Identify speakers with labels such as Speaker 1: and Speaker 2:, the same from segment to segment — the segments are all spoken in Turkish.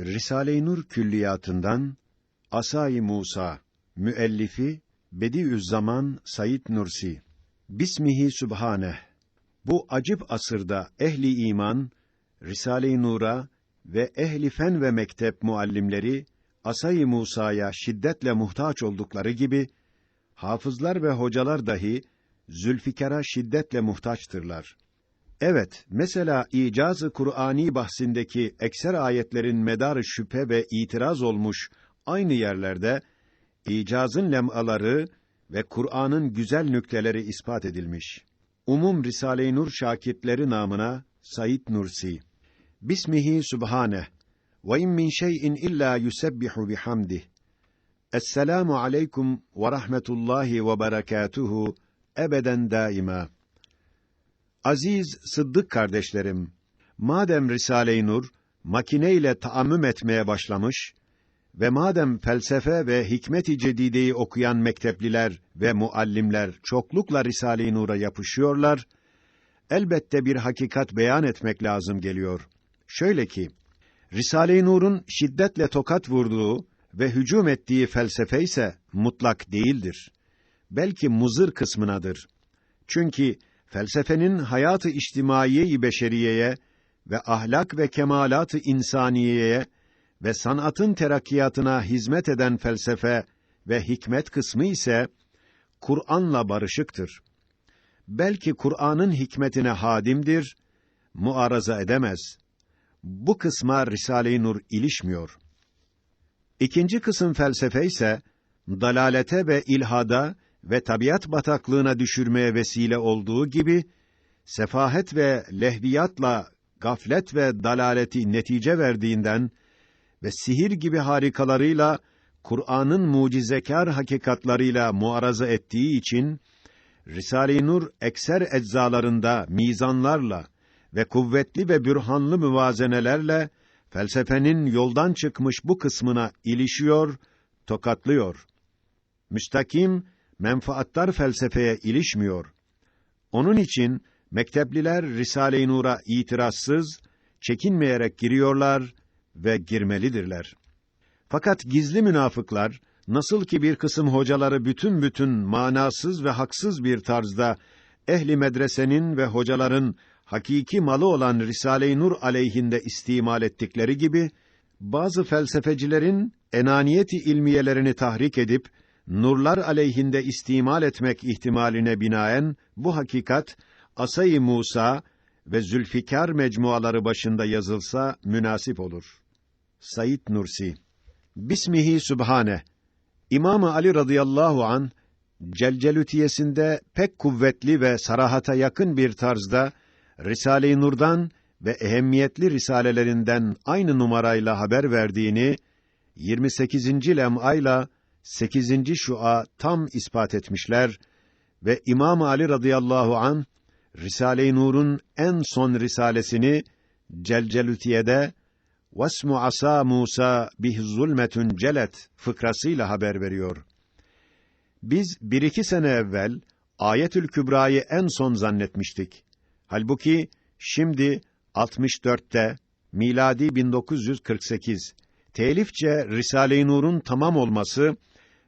Speaker 1: Risale-i Nur külliyatından Asay-ı Musa müellifi Bediüzzaman Said Nursi Bismihi Sübhaneh Bu acip asırda ehli iman Risale-i Nur'a ve ehli fen ve mektep muallimleri Asay-ı Musa'ya şiddetle muhtaç oldukları gibi hafızlar ve hocalar dahi Zülfikar'a şiddetle muhtaçtırlar. Evet, mesela icaz-ı Kur'ani bahsindeki ekser ayetlerin medarı şüphe ve itiraz olmuş aynı yerlerde icazın lemaları ve Kur'an'ın güzel nükteleri ispat edilmiş. Umum Risale-i Nur şakirtleri namına Said Nursi. Bismihi Sübhaneh. Ve in min şey'in illa yusebbihu bihamdih. Esselamu aleyküm ve rahmetullahi ve berekatuhu ebeden daima. Aziz Sıddık kardeşlerim, madem Risale-i Nur makineyle taammüm etmeye başlamış ve madem felsefe ve hikmet-i cedideyi okuyan mektepliler ve muallimler çoklukla Risale-i Nur'a yapışıyorlar, elbette bir hakikat beyan etmek lazım geliyor. Şöyle ki, Risale-i Nur'un şiddetle tokat vurduğu ve hücum ettiği felsefe ise mutlak değildir. Belki muzır kısmınadır. Çünkü felsefenin hayatı içtimaiye-i beşeriyeye ve ahlak ve kemalat-ı insaniyeye ve sanatın terakkiyatına hizmet eden felsefe ve hikmet kısmı ise Kur'an'la barışıktır. Belki Kur'an'ın hikmetine hadimdir, muaraza edemez. Bu kısma Risale-i Nur ilişmiyor. İkinci kısım felsefe ise dalalete ve ilhada ve tabiat bataklığına düşürmeye vesile olduğu gibi sefahet ve lehviyatla gaflet ve dalaleti netice verdiğinden ve sihir gibi harikalarıyla Kur'an'ın mucizekar hakikatlarıyla muaraza ettiği için Risale-i Nur ekser eczalarında mizanlarla ve kuvvetli ve bürhanlı müvazenelerle felsefenin yoldan çıkmış bu kısmına ilişiyor, tokatlıyor. Müstakim menfaattar felsefeye ilişmiyor. Onun için mektepliler Risale-i Nur'a itirazsız, çekinmeyerek giriyorlar ve girmelidirler. Fakat gizli münafıklar nasıl ki bir kısım hocaları bütün bütün manasız ve haksız bir tarzda ehli medresenin ve hocaların hakiki malı olan Risale-i Nur aleyhinde istimal ettikleri gibi bazı felsefecilerin enaniyeti ilmiyelerini tahrik edip nurlar aleyhinde istimal etmek ihtimaline binaen bu hakikat Asay-ı Musa ve Zülfikar mecmuaları başında yazılsa münasip olur. Said Nursi Bismihi Sübhane İmam Ali radıyallahu an Celcelütiyesinde pek kuvvetli ve sarahata yakın bir tarzda Risale-i Nur'dan ve ehemmiyetli risalelerinden aynı numarayla haber verdiğini 28. lem'ayla 8. şua tam ispat etmişler ve İmam Ali radıyallahu an Risale-i Nur'un en son risalesini Celcelütiye'de Vasmu asa Musa bih zulmetun celet fıkrasıyla haber veriyor. Biz bir iki sene evvel Ayetül Kübra'yı en son zannetmiştik. Halbuki şimdi 64'te miladi 1948 telifçe Risale-i Nur'un tamam olması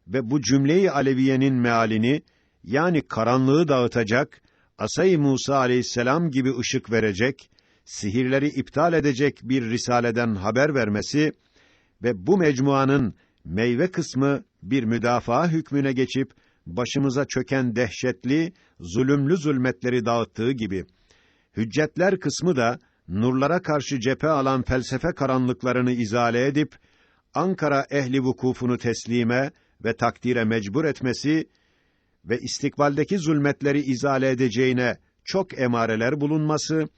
Speaker 1: ve bu cümleyi Aleviyenin mealini yani karanlığı dağıtacak Asay Musa aleyhisselam gibi ışık verecek, sihirleri iptal edecek bir risaleden haber vermesi ve bu mecmuanın meyve kısmı bir müdafaa hükmüne geçip başımıza çöken dehşetli, zulümlü zulmetleri dağıttığı gibi. Hüccetler kısmı da nurlara karşı cephe alan felsefe karanlıklarını izale edip Ankara ehli vukufunu teslime ve takdire mecbur etmesi ve istikbaldeki zulmetleri izale edeceğine çok emareler bulunması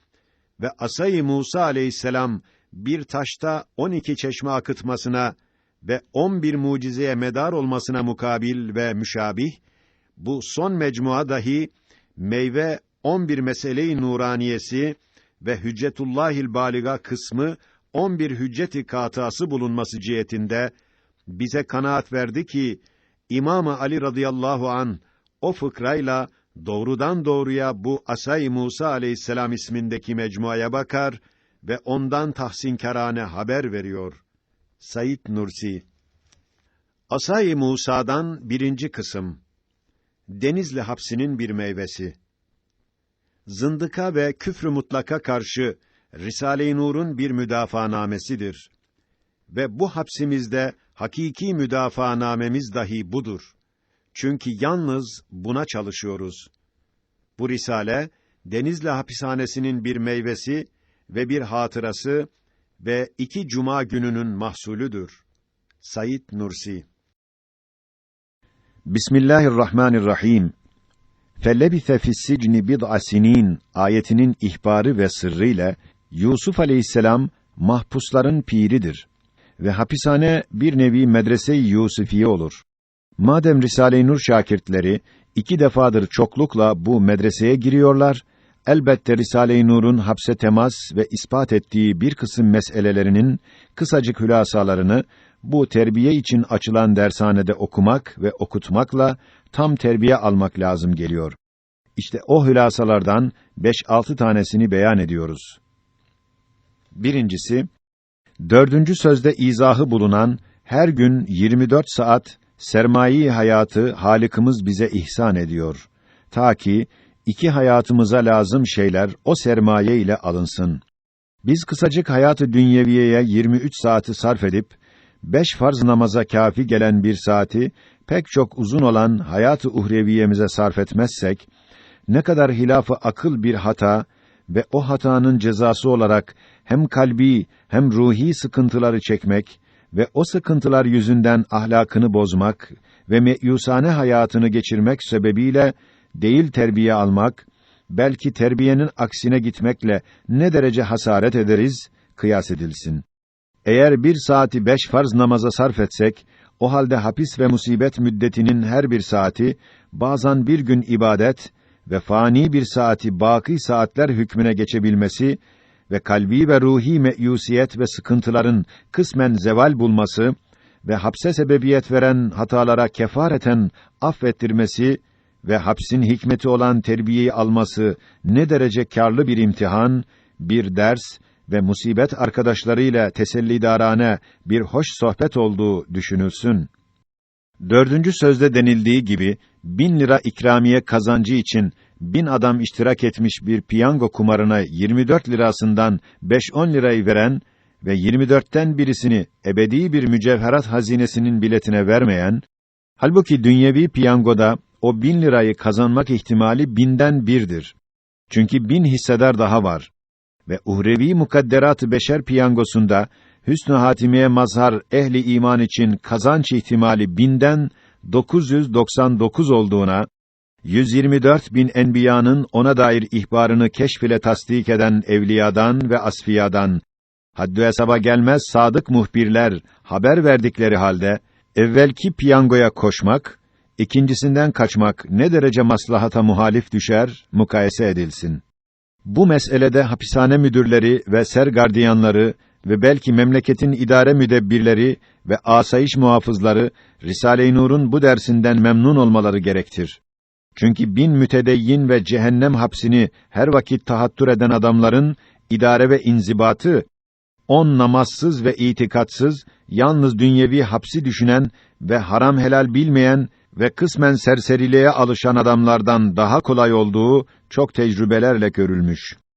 Speaker 1: ve Asay Musa aleyhisselam bir taşta on iki çeşme akıtmasına ve on bir mucizeye medar olmasına mukabil ve müşabih, bu son mecmua dahi meyve on bir mesele-i nuraniyesi ve Hüccetullahil Baliga kısmı on bir hücceti katası bulunması cihetinde bize kanaat verdi ki İmam Ali radıyallahu an o fıkrayla doğrudan doğruya bu Asay Musa aleyhisselam ismindeki mecmuaya bakar ve ondan tahsinkarane haber veriyor. Said Nursi Asay-ı Musa'dan birinci kısım Denizli hapsinin bir meyvesi Zındıka ve küfrü mutlaka karşı Risale-i Nur'un bir müdafaanamesidir. Ve bu hapsimizde hakiki müdafaanamemiz dahi budur. Çünkü yalnız buna çalışıyoruz. Bu risale Denizli hapishanesinin bir meyvesi ve bir hatırası ve iki cuma gününün mahsulüdür. Said Nursi Bismillahirrahmanirrahim. Fellebise fi's-sicni bid'a sinin ayetinin ihbarı ve sırrıyla Yusuf aleyhisselam mahpusların piridir ve hapishane bir nevi medrese-i Yusufiye olur. Madem Risale-i Nur şakirtleri iki defadır çoklukla bu medreseye giriyorlar, elbette Risale-i Nur'un hapse temas ve ispat ettiği bir kısım meselelerinin kısacık hülasalarını bu terbiye için açılan dershanede okumak ve okutmakla tam terbiye almak lazım geliyor. İşte o hülasalardan beş altı tanesini beyan ediyoruz. Birincisi, dördüncü sözde izahı bulunan her gün 24 saat sermayi hayatı Halikimiz bize ihsan ediyor. Ta ki iki hayatımıza lazım şeyler o sermaye ile alınsın. Biz kısacık hayatı dünyeviyeye 23 saati sarf edip beş farz namaza kafi gelen bir saati pek çok uzun olan hayatı uhreviyemize sarf etmezsek ne kadar hilafı akıl bir hata ve o hatanın cezası olarak hem kalbi hem ruhi sıkıntıları çekmek ve o sıkıntılar yüzünden ahlakını bozmak ve meyusane hayatını geçirmek sebebiyle değil terbiye almak, belki terbiyenin aksine gitmekle ne derece hasaret ederiz, kıyas edilsin. Eğer bir saati beş farz namaza sarf etsek, o halde hapis ve musibet müddetinin her bir saati, bazen bir gün ibadet ve fani bir saati baki saatler hükmüne geçebilmesi ve kalbi ve ruhi meyusiyet ve sıkıntıların kısmen zeval bulması ve hapse sebebiyet veren hatalara kefareten affettirmesi ve hapsin hikmeti olan terbiyeyi alması ne derece karlı bir imtihan, bir ders ve musibet arkadaşlarıyla tesellidarane bir hoş sohbet olduğu düşünülsün. Dördüncü sözde denildiği gibi, bin lira ikramiye kazancı için bin adam iştirak etmiş bir piyango kumarına 24 lirasından 5-10 lirayı veren ve 24'ten birisini ebedi bir mücevherat hazinesinin biletine vermeyen, halbuki dünyevi piyangoda o bin lirayı kazanmak ihtimali binden birdir. Çünkü bin hissedar daha var. Ve uhrevi mukadderat-ı beşer piyangosunda, hüsnü hatimiye mazhar ehli iman için kazanç ihtimali binden 999 olduğuna, 124 bin enbiyanın ona dair ihbarını keşf ile tasdik eden evliyadan ve asfiyadan, haddü hesaba gelmez sadık muhbirler haber verdikleri halde, evvelki piyangoya koşmak, ikincisinden kaçmak ne derece maslahata muhalif düşer, mukayese edilsin. Bu meselede hapishane müdürleri ve ser gardiyanları ve belki memleketin idare müdebbirleri ve asayiş muhafızları Risale-i Nur'un bu dersinden memnun olmaları gerektir. Çünkü bin mütedeyyin ve cehennem hapsini her vakit tahattür eden adamların idare ve inzibatı on namazsız ve itikatsız yalnız dünyevi hapsi düşünen ve haram helal bilmeyen ve kısmen serseriliğe alışan adamlardan daha kolay olduğu çok tecrübelerle görülmüş.